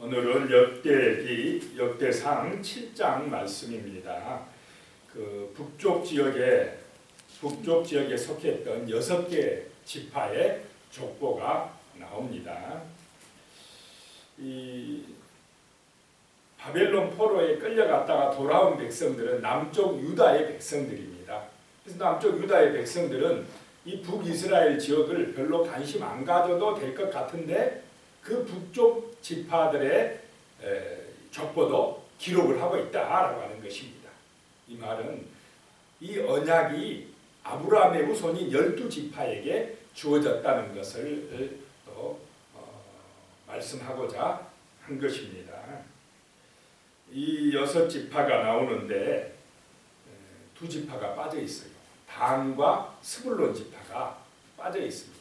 오늘은 역대기 역대상 7장 말씀입니다. 그 북쪽 지역에 북쪽 지역에 속했던 여섯 개 지파의 족보가 나옵니다. 이 바벨론 포로에 끌려갔다가 돌아온 백성들은 남쪽 유다의 백성들입니다. 그래서 남쪽 유다의 백성들은 이 북이스라엘 지역을 별로 관심 안 가져도 될 것 같은데 그 북쪽 지파들의 에, 족보도 기록을 하고 있다라고 하는 것입니다. 이 말은 이 언약이 아브라함의 후손인 열두 지파에게 주어졌다는 것을 또 어, 말씀하고자 한 것입니다. 이 여섯 지파가 나오는데 에, 두 지파가 빠져 있어요. 단과 스불론 지파가 빠져 있습니다.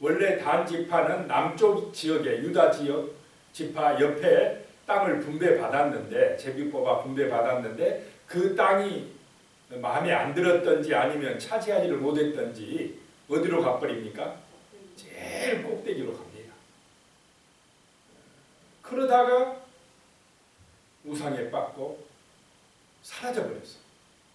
원래 단 지파는 남쪽 지역의 유다 지역 지파 옆에 땅을 분배 받았는데 제비 뽑아 분배 받았는데 그 땅이 마음에 안 들었던지 아니면 차지하지를 못했던지 어디로 가버립니까? 제일 꼭대기로 갑니다. 그러다가 우상에 빠고 사라져버렸어.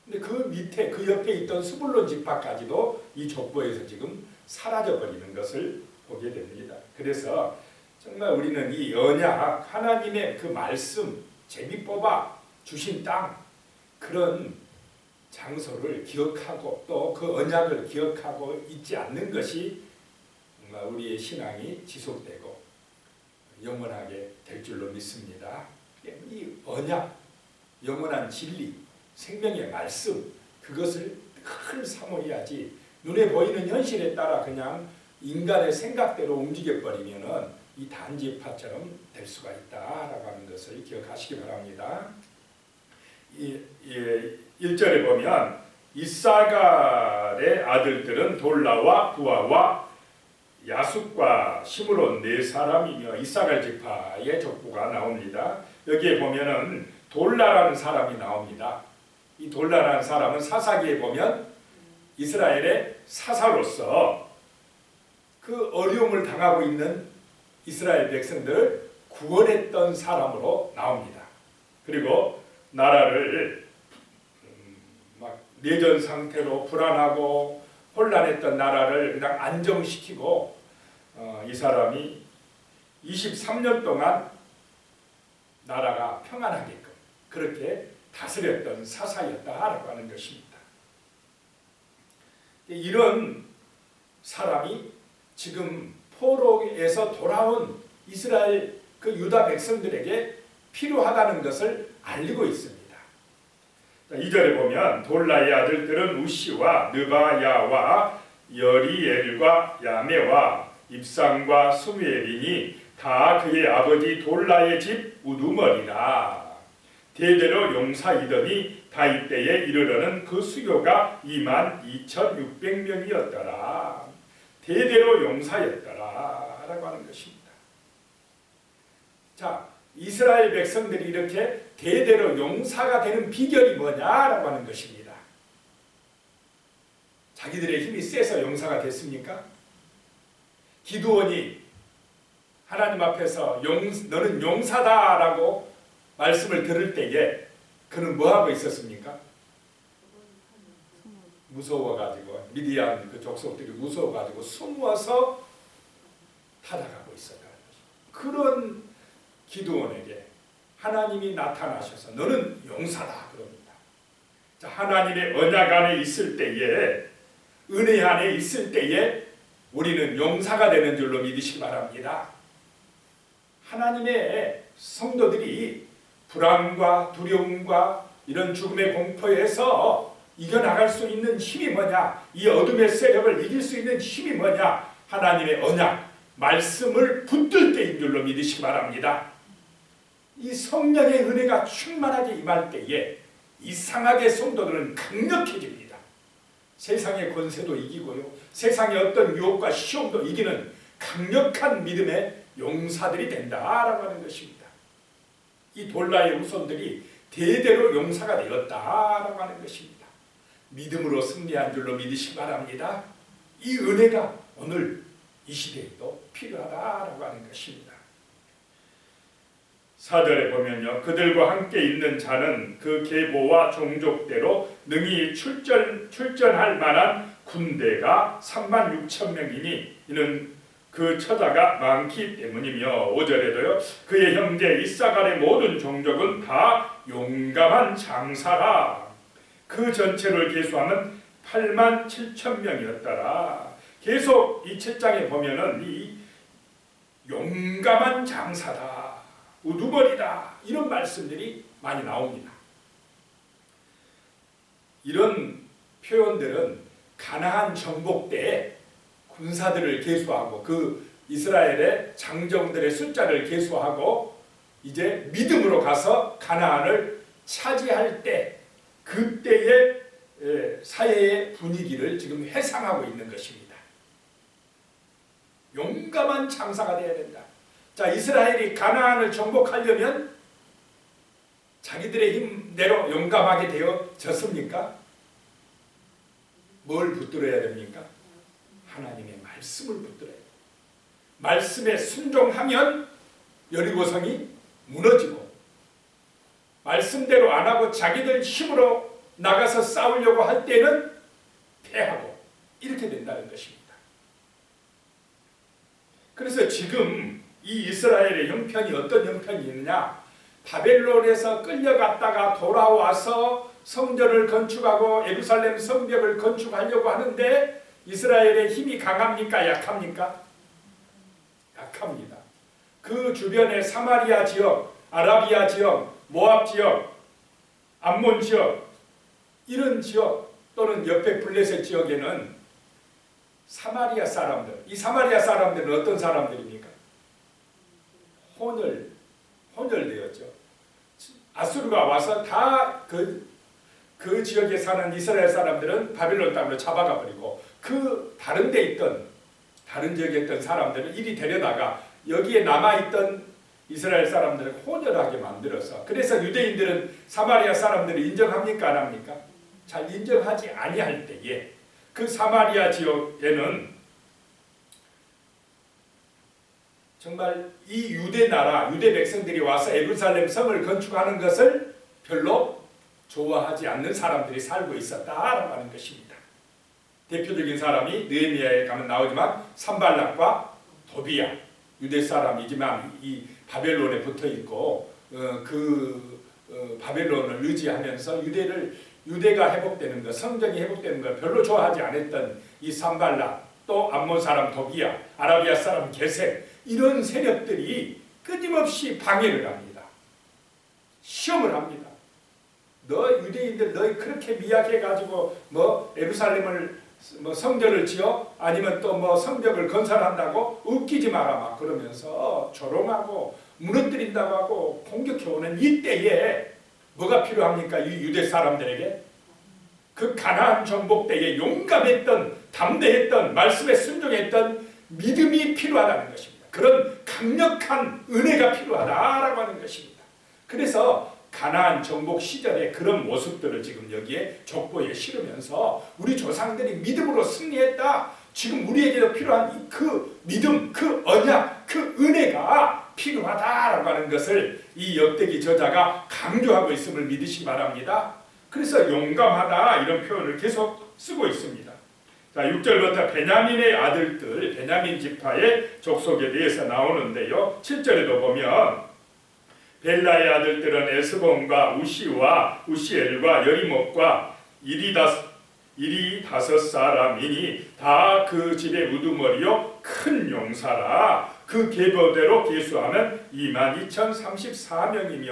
근데 그 밑에 그 옆에 있던 수불론 지파까지도 이 족보에서 지금 사라져 버리는 것을 보게 됩니다. 그래서 정말 우리는 이 언약 하나님의 그 말씀 제비 뽑아 주신 땅 그런 장소를 기억하고 또 그 언약을 기억하고 있지 않는 것이 우리의 신앙이 지속되고 영원하게 될 줄로 믿습니다. 이 언약, 영원한 진리, 생명의 말씀 그것을 늘 사모해야지 눈에 보이는 현실에 따라 그냥 인간의 생각대로 움직여 버리면은 이 단지파처럼 될 수가 있다라고 하는 것을 기억하시기 바랍니다. 이, 이 1절에 보면 이사갈의 아들들은 돌라와 부아와 야숙과 시므론 네 사람이며 이사갈 지파의 족보가 나옵니다. 여기에 보면은 돌라라는 사람이 나옵니다. 이 돌라라는 사람은 사사기에 보면 이스라엘의 사사로서 그 어려움을 당하고 있는 이스라엘 백성들을 구원했던 사람으로 나옵니다. 그리고 나라를 음, 막 내전 상태로 불안하고 혼란했던 나라를 그냥 안정시키고 어, 이 사람이 23년 동안 나라가 평안하게끔 그렇게 다스렸던 사사였다라고 하는 것입니다. 이런 사람이 지금 포로에서 돌아온 이스라엘 그 유다 백성들에게 필요하다는 것을 알리고 있습니다. 2절에 보면 돌라의 아들들은 우시와 느바야와 여리엘과 야메와 입상과 스무엘이니 다 그의 아버지 돌라의 집 우두머리라. 대대로 용사이더니 다윗 때에 이르러는 그 수교가 2만 2,600명이었더라. 대대로 용사였더라. 라고 하는 것입니다. 자, 이스라엘 백성들이 이렇게 대대로 용사가 되는 비결이 뭐냐라고 하는 것입니다. 자기들의 힘이 세서 용사가 됐습니까? 기도원이 하나님 앞에서 용, 너는 용사다라고 말씀을 들을 때에 그는 뭐 하고 있었습니까? 무서워가지고 미디안 그 족속들이 무서워가지고 숨어서 타다가고 있었다. 그런 기도원에게 하나님이 나타나셔서 너는 용사다 그럽니다. 자, 하나님의 언약 안에 있을 때에 은혜 안에 있을 때에 우리는 용사가 되는 줄로 믿으시기 바랍니다. 하나님의 성도들이 불안과 두려움과 이런 죽음의 공포에서 이겨나갈 수 있는 힘이 뭐냐? 이 어둠의 세력을 이길 수 있는 힘이 뭐냐? 하나님의 언약, 말씀을 붙들 때인 줄로 믿으시기 바랍니다. 이 성령의 은혜가 충만하게 임할 때에 이상하게 성도들은 강력해집니다. 세상의 권세도 이기고요. 세상의 어떤 유혹과 시험도 이기는 강력한 믿음의 용사들이 된다라고 하는 것입니다. 이 돌라의 후손들이 대대로 용사가 되었다라고 하는 것입니다. 믿음으로 승리한 줄로 믿으시기 바랍니다. 이 은혜가 오늘 이 시대에도 필요하다라고 하는 것입니다. 사절에 보면요. 그들과 함께 있는 자는 그 계보와 종족대로 능히 출전 출전할 만한 군대가 3만 6천 명이니 이는 그 처자가 많기 때문이며 5절에도요. 그의 형제 이사갈의 모든 종족은 다 용감한 장사라. 그 전체를 계수하면 8만 7천 명이었더라. 계속 이 7장에 보면은 이 용감한 장사다. 우두머리다. 이런 말씀들이 많이 나옵니다. 이런 표현들은 가나안 정복 때 군사들을 계수하고 그 이스라엘의 장정들의 숫자를 계수하고 이제 믿음으로 가서 가나안을 차지할 때 그때의 에, 사회의 분위기를 지금 회상하고 있는 것입니다. 용감한 장사가 되어야 된다. 자, 이스라엘이 가나안을 정복하려면 자기들의 힘대로 용감하게 되어졌습니까? 뭘 붙들어야 됩니까? 하나님의 말씀을 붙들어야 돼요. 말씀에 순종하면 여리고성이 무너지고 말씀대로 안 하고 자기들 힘으로 나가서 싸우려고 할 때는 패하고 이렇게 된다는 것입니다. 그래서 지금 이 이스라엘의 형편이 어떤 형편이 있느냐? 바벨론에서 끌려갔다가 돌아와서 성전을 건축하고 예루살렘 성벽을 건축하려고 하는데 이스라엘의 힘이 강합니까? 약합니까? 약합니다. 그 주변의 사마리아 지역, 아라비아 지역, 모압 지역, 암몬 지역 이런 지역 또는 옆에 블레셋 지역에는 사마리아 사람들, 이 사마리아 사람들은 어떤 사람들입니까? 혼을 혼혈되었죠. 아수르가 와서 다그 그 지역에 사는 이스라엘 사람들은 바빌론 땅으로 잡아가 버리고 그 다른 데 있던 다른 지역에 있던 사람들을 이리 데려다가 여기에 남아 있던 이스라엘 사람들을 혼혈하게 만들어서 그래서 유대인들은 사마리아 사람들을 인정합니까 안 합니까? 잘 인정하지 아니할 때에 그 사마리아 지역에는 정말 이 유대 나라 유대 백성들이 와서 예루살렘 성을 건축하는 것을 별로 좋아하지 않는 사람들이 살고 있었다라고 하는 것입니다. 대표적인 사람이 느헤미야에 가면 나오지만 산발락과 도비야 유대 사람이지만 이 바벨론에 붙어 있고 어, 그 어, 바벨론을 의지하면서 유대를 유대가 회복되는 것, 성전이 회복되는 걸 별로 좋아하지 않았던 이 산발락 또 암몬 사람 도비야, 아라비아 사람 게셈 이런 세력들이 끊임없이 방해를 합니다. 시험을 합니다. 너 유대인들 너희 그렇게 미약해 가지고 뭐 예루살렘을 뭐 성전을 지어 아니면 또 뭐 성벽을 건설한다고 웃기지 마라 막 그러면서 조롱하고 무너뜨린다고 하고 공격해 오는 이때에 뭐가 필요합니까 이 유대 사람들에게 그 가나안 정복 때에 용감했던 담대했던 말씀에 순종했던 믿음이 필요하다는 것입니다. 그런 강력한 은혜가 필요하다라고 하는 것입니다. 그래서 가나안 정복 시절의 그런 모습들을 지금 여기에 족보에 실으면서 우리 조상들이 믿음으로 승리했다. 지금 우리에게도 필요한 그 믿음, 그 언약, 그 은혜가 필요하다라고 하는 것을 이 역대기 저자가 강조하고 있음을 믿으시기 바랍니다. 그래서 용감하다 이런 표현을 계속 쓰고 있습니다. 자, 6절부터 베냐민의 아들들, 베냐민 지파의 족속에 대해서 나오는데요. 7절에도 보면 벨라의 아들들은 에스본과 우시와 우시엘과 여리목과 이리다스 이리 다섯 사람이니 다 그 집의 우두머리요 큰 용사라. 그 계보대로 계수하면 2만 2,034명이며.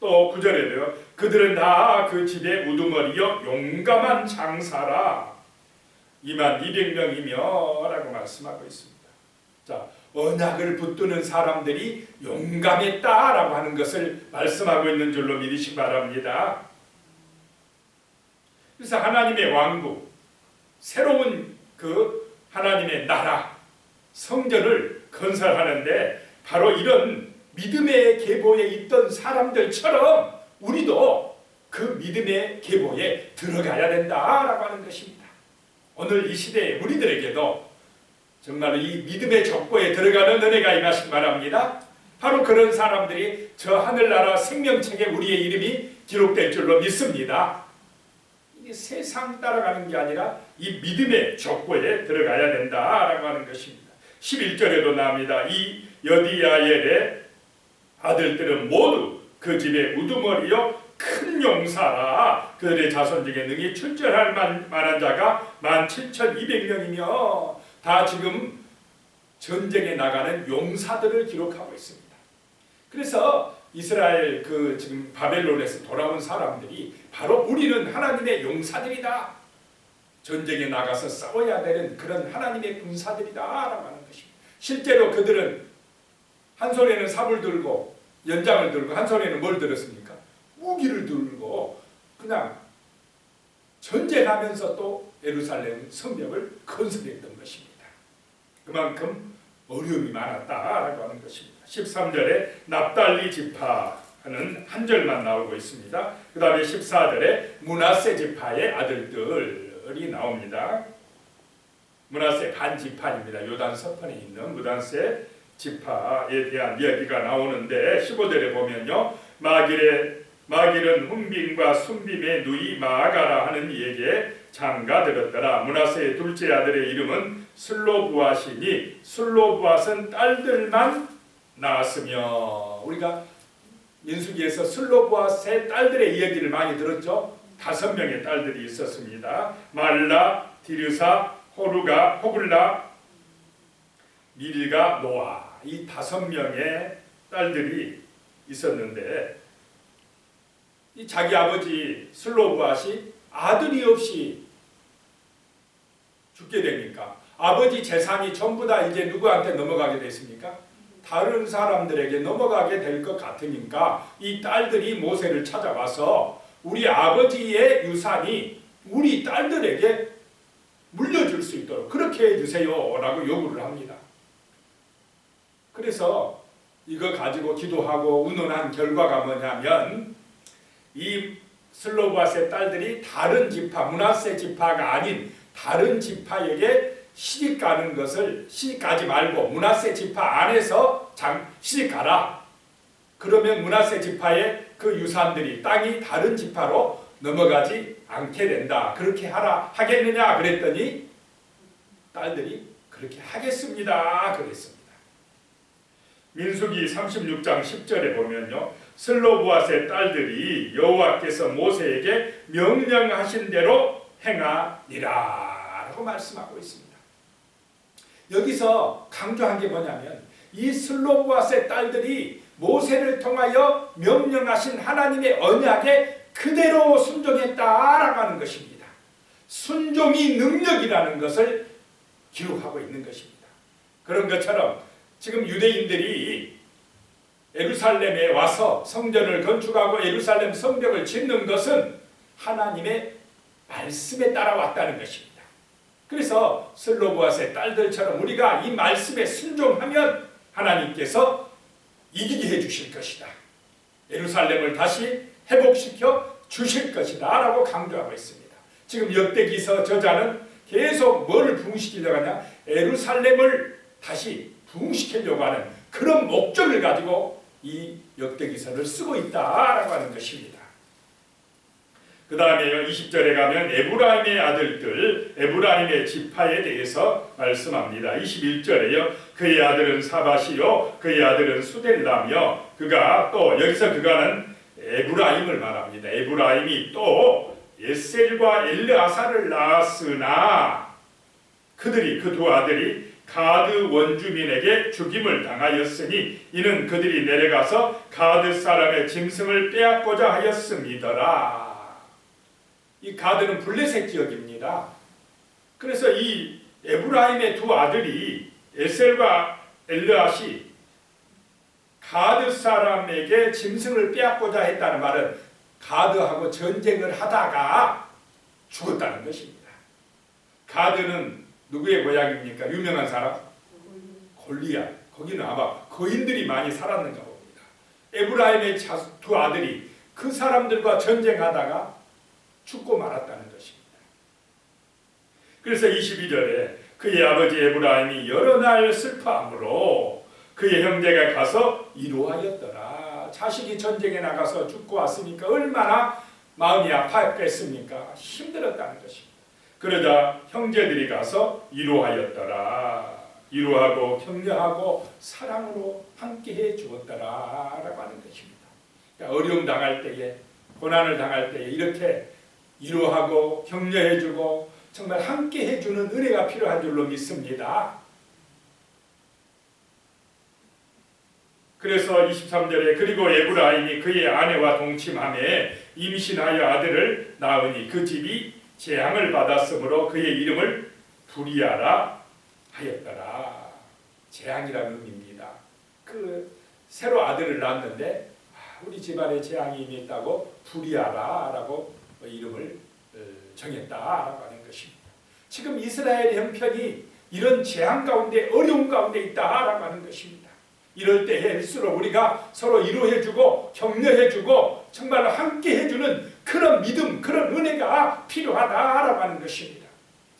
또 구절에도요 그들은 다 그 집의 우두머리요 용감한 장사라. 2만 200명이며 라고 말씀하고 있습니다. 자 언약을 붙드는 사람들이 용감했다라고 하는 것을 말씀하고 있는 줄로 믿으시기 바랍니다. 그래서 하나님의 왕국, 새로운 그 하나님의 나라, 성전을 건설하는데 바로 이런 믿음의 계보에 있던 사람들처럼 우리도 그 믿음의 계보에 들어가야 된다라고 하는 것입니다. 오늘 이 시대에 우리들에게도 정말 이 믿음의 족보에 들어가는 은혜가 임하시기 바랍니다. 바로 그런 사람들이 저 하늘나라 생명책에 우리의 이름이 기록될 줄로 믿습니다. 이게 세상 따라가는 게 아니라 이 믿음의 족보에 들어가야 된다라고 하는 것입니다. 11절에도 나옵니다. 이 여디야엘의 아들들은 모두 그 집의 우두머리요 큰 용사라 그들의 자손 중에 능히 출전할 만- 만한 자가 만 7,200명이며 다 지금 전쟁에 나가는 용사들을 기록하고 있습니다. 그래서 이스라엘 그 지금 바벨론에서 돌아온 사람들이 바로 우리는 하나님의 용사들이다. 전쟁에 나가서 싸워야 되는 그런 하나님의 군사들이다라고 하는 것입니다. 실제로 그들은 한 손에는 삽을 들고 연장을 들고 한 손에는 뭘 들었습니까? 무기를 들고 그냥 전쟁하면서 또 예루살렘 성벽을 건설했던 것입니다. 그만큼 어려움이 많았다라고 하는 것입니다. 13절에 납달리 지파는 한 절만 나오고 있습니다. 그 다음에 14절에 문하세 지파의 아들들이 나옵니다. 문하세 반 지파입니다. 요단 서편에 있는 문하세 지파에 대한 이야기가 나오는데 15절에 보면요. 마길의 마길은 훈빔과 순빔의 누이 마아가라 하는 이에게 장가 들었더라. 문하세의 둘째 아들의 이름은 슬로부아시니 슬로부아스는 딸들만 낳았으며 우리가 민수기에서 슬로부아스의 딸들의 이야기를 많이 들었죠. 다섯 명의 딸들이 있었습니다. 말라, 디르사, 호루가, 호글라, 밀가, 노아 이 다섯 명의 딸들이 있었는데 이 자기 아버지 슬로브앗이 아들이 없이 죽게 되니까 아버지 재산이 전부 다 이제 누구한테 넘어가게 됐습니까? 다른 사람들에게 넘어가게 될 것 같으니까 이 딸들이 모세를 찾아와서 우리 아버지의 유산이 우리 딸들에게 물려줄 수 있도록 그렇게 해주세요 라고 요구를 합니다. 그래서 이거 가지고 기도하고 의논한 결과가 뭐냐면 이 슬로바스의 딸들이 다른 지파 문하세 지파가 아닌 다른 지파에게 시집 가는 것을 시집 가지 말고 문하세 지파 안에서 장 시집 가라. 그러면 문하세 지파의 그 유산들이 땅이 다른 지파로 넘어가지 않게 된다. 그렇게 하라 하겠느냐 그랬더니 딸들이 그렇게 하겠습니다. 그랬습니다. 민수기 36장 10절에 보면요. 슬로브앗의 딸들이 여호와께서 모세에게 명령하신 대로 행하니라 라고 말씀하고 있습니다. 여기서 강조한 게 뭐냐면 이 슬로브앗의 딸들이 모세를 통하여 명령하신 하나님의 언약에 그대로 순종했다라고 하는 것입니다. 순종이 능력이라는 것을 기록하고 있는 것입니다. 그런 것처럼 지금 유대인들이 예루살렘에 와서 성전을 건축하고 예루살렘 성벽을 짓는 것은 하나님의 말씀에 따라왔다는 것입니다. 그래서 슬로보아스의 딸들처럼 우리가 이 말씀에 순종하면 하나님께서 이기게 해 주실 것이다. 예루살렘을 다시 회복시켜 주실 것이다 라고 강조하고 있습니다. 지금 역대기서 저자는 계속 뭐를 부흥시키려고 하냐 예루살렘을 다시 부흥시키려고 하는 그런 목적을 가지고 이 역대기서를 쓰고 있다라고 하는 것입니다. 그 다음에 20절에 가면 에브라임의 아들들, 에브라임의 지파에 대해서 말씀합니다. 21절에요. 그의 아들은 사바시요, 그의 아들은 수델라며, 그가 또 여기서 그가는 에브라임을 말합니다. 에브라임이 또 예셀과 엘르아사를 낳았으나 그들이 그 두 아들이 가드 원주민에게 죽임을 당하였으니 이는 그들이 내려가서 가드 사람의 짐승을 빼앗고자 하였음이더라. 이 가드는 블레셋 지역입니다. 그래서 이 에브라임의 두 아들이 에셀과 엘르앗이 가드 사람에게 짐승을 빼앗고자 했다는 말은 가드하고 전쟁을 하다가 죽었다는 것입니다. 가드는 누구의 고향입니까? 유명한 사람? 골리앗. 거기는 아마 거인들이 많이 살았는가 봅니다. 에브라임의 두 아들이 그 사람들과 전쟁하다가 죽고 말았다는 것입니다. 그래서 22절에 그의 아버지 에브라임이 여러 날 슬퍼함으로 그의 형제가 가서 이루하였더라. 자식이 전쟁에 나가서 죽고 왔으니까 얼마나 마음이 아팠겠습니까? 힘들었다는 것입니다. 그러자 형제들이 가서 이루하였더라. 이루하고 격려하고 사랑으로 함께해 주었더라 라고 하는 것입니다. 그러니까 어려움 당할 때에 고난을 당할 때에 이렇게 이루하고 격려해 주고 정말 함께 해주는 은혜가 필요한 줄로 믿습니다. 그래서 23절에 그리고 에브라임이 그의 아내와 동침함에 임신하여 아들을 낳으니 그 집이 재앙을 받았으므로 그의 이름을 부리아라 하였더라. 재앙이라는 의미입니다. 그 새로 아들을 낳았는데 아, 우리 집안에 재앙이 임했다고 부리아라라고 이름을 어, 정했다라고 하는 것입니다. 지금 이스라엘 형편이 이런 재앙 가운데 어려움 가운데 있다라고 하는 것입니다. 이럴 때일수록 우리가 서로 위로해주고 격려해주고 정말 함께 해주는 그런 믿음, 그런 은혜가 필요하다라고 하는 것입니다.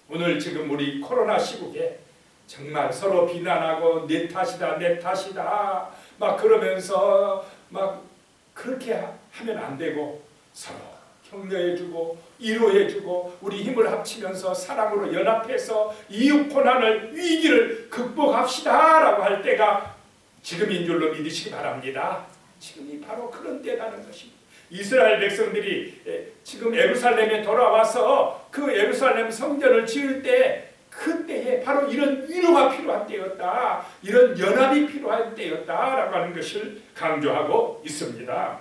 오늘 지금 우리 코로나 시국에 정말 서로 비난하고 내 탓이다, 내 탓이다 막 그러면서 막 그렇게 하면 안 되고 서로 격려해주고 위로해주고 우리 힘을 합치면서 사랑으로 연합해서 이웃 고난을 위기를 극복합시다 라고 할 때가 지금인 줄로 믿으시기 바랍니다. 지금이 바로 그런 때라는 것입니다. 이스라엘 백성들이 에, 지금 예루살렘에 돌아와서 그 예루살렘 성전을 지을 때 그때에 바로 이런 위로가 필요한 때였다. 이런 연합이 필요한 때였다라고 하는 것을 강조하고 있습니다.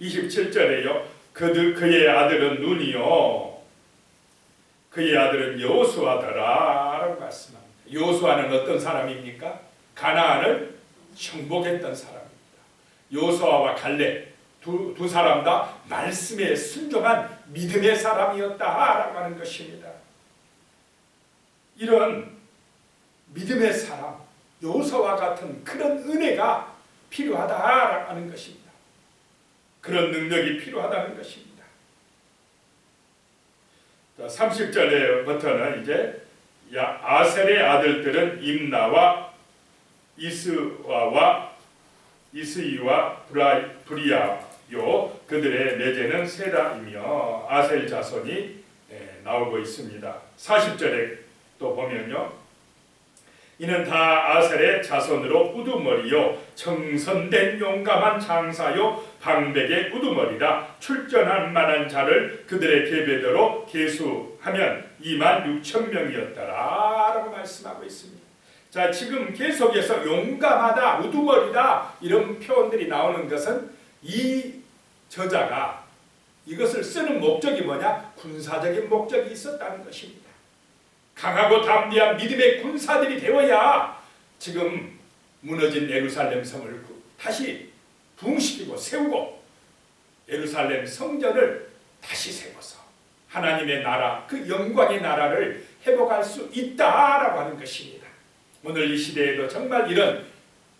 27절에요. 그들 그의 아들은 눈이요. 그의 아들은 여호수아더라라고 말씀합니다. 여호수아는 어떤 사람입니까? 가나안을 정복했던 사람입니다. 여호수아와 갈렙 두, 두 사람 다 말씀에 순종한 믿음의 사람이었다라고 하는 것입니다. 이런 믿음의 사람 여호수아와 같은 그런 은혜가 필요하다라고 하는 것입니다. 그런 능력이 필요하다는 것입니다. 30절에부터는 이제 아셀의 아들들은 임나와 이스와와 이스이와 브리아요 그들의 내제는 세라이며 아셀 자손이 예, 나오고 있습니다. 40절에 또 보면요. 이는 다 아셀의 자손으로 우두머리요 청선된 용감한 장사요 방백의 우두머리라 출전할 만한 자를 그들의 계배대로 계수하면 2만 6천 명이었더라라고 말씀하고 있습니다. 자 지금 계속해서 용감하다 우두머리다 이런 표현들이 나오는 것은 이 저자가 이것을 쓰는 목적이 뭐냐 군사적인 목적이 있었다는 것입니다. 강하고 담대한 믿음의 군사들이 되어야 지금 무너진 예루살렘 성을 다시 부흥시키고 세우고 예루살렘 성전을 다시 세워서 하나님의 나라 그 영광의 나라를 회복할 수 있다라고 하는 것입니다. 오늘 이 시대에도 정말 이런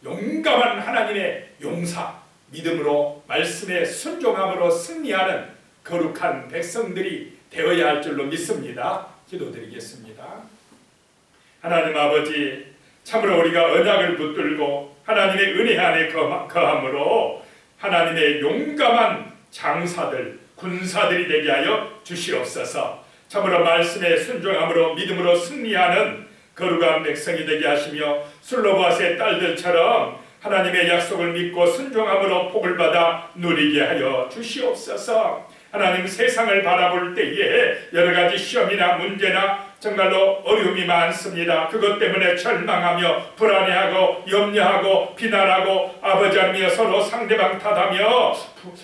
용감한 하나님의 용사 믿음으로 말씀에 순종함으로 승리하는 거룩한 백성들이 되어야 할 줄로 믿습니다. 기도드리겠습니다. 하나님 아버지 참으로 우리가 언약을 붙들고 하나님의 은혜 안에 거함으로 하나님의 용감한 장사들 군사들이 되게 하여 주시옵소서. 참으로 말씀에 순종함으로 믿음으로 승리하는 거룩한 백성이 되게 하시며 술로바스의 딸들처럼 하나님의 약속을 믿고 순종함으로 복을 받아 누리게 하여 주시옵소서. 하나님 세상을 바라볼 때에 여러 가지 시험이나 문제나 정말로 어려움이 많습니다. 그것 때문에 절망하며 불안해하고 염려하고 비난하고 아버지 하며 서로 상대방 탓하며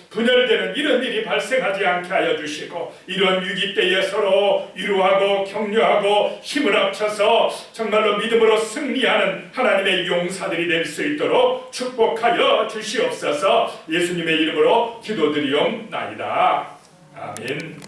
분열되는 이런 일이 발생하지 않게 하여 주시고 이런 위기 때에 서로 위로하고 격려하고 힘을 합쳐서 정말로 믿음으로 승리하는 하나님의 용사들이 될 수 있도록 축복하여 주시옵소서 예수님의 이름으로 기도드리옵나이다. 아멘.